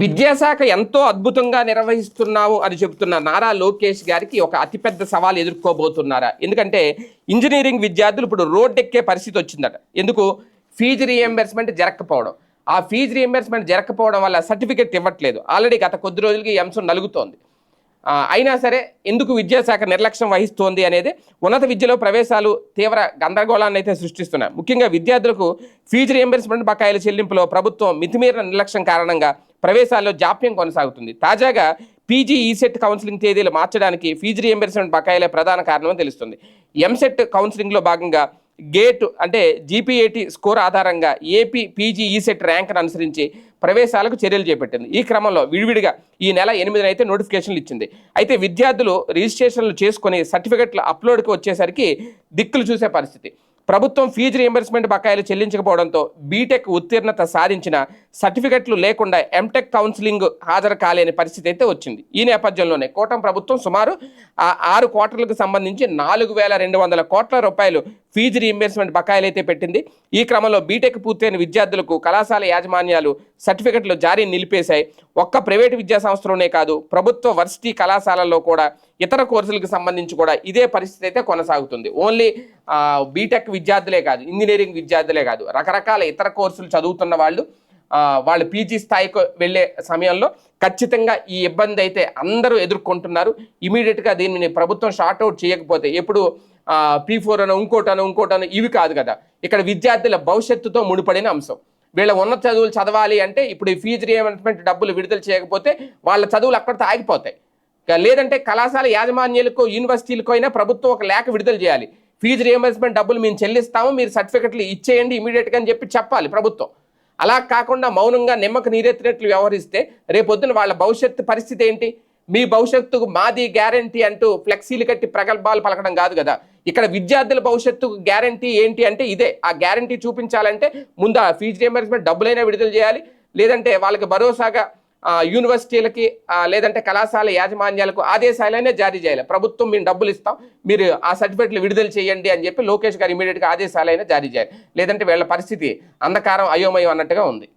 విద్యాశాఖ ఎంతో అద్భుతంగా నిర్వహిస్తున్నావు అని చెబుతున్న నారా లోకేష్ గారికి ఒక అతిపెద్ద సవాల్ ఎదుర్కోబోతున్నారా? ఎందుకంటే ఇంజనీరింగ్ విద్యార్థులు ఇప్పుడు రోడ్డెక్కే పరిస్థితి వచ్చిందట. ఎందుకు? ఫీజు రీఎంబర్స్మెంట్ జరగకపోవడం ఆ ఫీజు రీఎంబర్స్మెంట్ జరగకపోవడం వల్ల సర్టిఫికెట్ ఇవ్వట్లేదు. ఆల్రెడీ గత కొద్ది రోజులకి ఈ అంశం నలుగుతోంది. అయినా సరే ఎందుకు విద్యాశాఖ నిర్లక్ష్యం వహిస్తోంది అనేది ఉన్నత విద్యలో ప్రవేశాలు తీవ్ర గందరగోళాన్ని అయితే సృష్టిస్తున్నాయి. ముఖ్యంగా విద్యార్థులకు ఫీజు రియంబర్స్మెంట్ బకాయిల చెల్లింపులో ప్రభుత్వం మితిమీరిన నిర్లక్ష్యం కారణంగా ప్రవేశాల్లో జాప్యం కొనసాగుతుంది. తాజాగా పీజీ ఈసెట్ కౌన్సిలింగ్ తేదీలు మార్చడానికి ఫీజు రియంబర్స్మెంట్ బకాయిలే ప్రధాన కారణమని తెలుస్తుంది. ఎంసెట్ కౌన్సిలింగ్లో భాగంగా గేట్ అంటే జీపీఏటీ స్కోర్ ఆధారంగా ఏపీ పీజీ ఈసెట్ ర్యాంక్ను అనుసరించి ప్రవేశాలకు చర్యలు చేపట్టింది. ఈ క్రమంలో విడివిడిగా ఈ నెల ఎనిమిదిన అయితే నోటిఫికేషన్లు ఇచ్చింది. అయితే విద్యార్థులు రిజిస్ట్రేషన్లు చేసుకొని సర్టిఫికెట్లు అప్లోడ్కి వచ్చేసరికి దిక్కులు చూసే పరిస్థితి. ప్రభుత్వం ఫీజు రియంబర్స్మెంట్ బకాయిలు చెల్లించకపోవడంతో బీటెక్ ఉత్తీర్ణత సాధించిన సర్టిఫికెట్లు లేకుండా ఎంటెక్ కౌన్సిలింగ్ హాజరు కాలేని పరిస్థితి అయితే వచ్చింది. ఈ నేపథ్యంలోనే కూటమి ప్రభుత్వం సుమారు ఆరు క్వార్టర్లకు సంబంధించి నాలుగు వేల రెండు వందల కోట్ల రూపాయలు ఫీజు రీఎంబర్స్మెంట్ బకాయిలు అయితే పెట్టింది. ఈ క్రమంలో బీటెక్ పూర్తయిన విద్యార్థులకు కళాశాల యాజమాన్యాలు సర్టిఫికెట్లు జారీ నిలిపేశాయి. ఒక్క ప్రైవేటు విద్యా సంస్థలోనే కాదు ప్రభుత్వ వర్సిటీ కళాశాలల్లో కూడా ఇతర కోర్సులకు సంబంధించి కూడా ఇదే పరిస్థితి అయితే కొనసాగుతుంది. ఓన్లీ బీటెక్ విద్యార్థులే కాదు ఇంజనీరింగ్ విద్యార్థులే కాదు. రకరకాల ఇతర కోర్సులు చదువుతున్న వాళ్ళు వాళ్ళు పీజీ స్థాయికి వెళ్ళే సమయంలో ఖచ్చితంగా ఈ ఇబ్బంది అయితే అందరూ ఎదుర్కొంటున్నారు. ఇమీడియట్గా దీనిని ప్రభుత్వం షార్ట్అవుట్ చేయకపోతే ఎప్పుడు పీ ఫోర్ అనో ఇంకోటనో ఇంకోటనో ఇవి కాదు కదా. ఇక్కడ విద్యార్థుల భవిష్యత్తుతో ముడిపడిన అంశం. వీళ్ళ ఉన్నత చదువులు చదవాలి అంటే ఇప్పుడు ఈ ఫీజు రియంబర్స్మెంట్ డబ్బులు విడుదల చేయకపోతే వాళ్ళ చదువులు అక్కడితో ఆగిపోతాయి. లేదంటే కళాశాల యాజమాన్యాలకో యూనివర్సిటీలకు అయినా ప్రభుత్వం ఒక లేఖ విడుదల చేయాలి. ఫీజు రియంబర్స్మెంట్ డబ్బులు మేము చెల్లిస్తాము మీరు సర్టిఫికెట్లు ఇచ్చేయండి ఇమీడియట్గా అని చెప్పి చెప్పాలి ప్రభుత్వం. అలా కాకుండా మౌనంగా నిమ్మకు నీరెత్తినట్లు వ్యవహరిస్తే రేపొద్దున వాళ్ళ భవిష్యత్తు పరిస్థితి ఏంటి? మీ భవిష్యత్తుకు మాది గ్యారంటీ అంటూ ఫ్లెక్సీలు కట్టి ప్రగల్భాలు పలకడం కాదు కదా. ఇక్కడ విద్యార్థుల భవిష్యత్తుకు గ్యారంటీ ఏంటి అంటే ఇదే. ఆ గ్యారంటీ చూపించాలంటే ముందు ఆ ఫీజు రియంబర్స్మెంట్ డబ్బులైనా విడుదల చేయాలి. లేదంటే వాళ్ళకి భరోసాగా యూనివర్సిటీలకి లేదంటే కళాశాల యాజమాన్యాలకు ఆదేశాలైనా జారీ చేయాలి. ప్రభుత్వం మేము డబ్బులు ఇస్తాం మీరు ఆ సర్టిఫికెట్లు విడుదల చేయండి అని చెప్పి లోకేష్ గారు ఇమీడియట్గా ఆదేశాలైనా జారీ చేయాలి. లేదంటే వీళ్ళ పరిస్థితి అంధకారం అయోమయం అన్నట్టుగా ఉంది.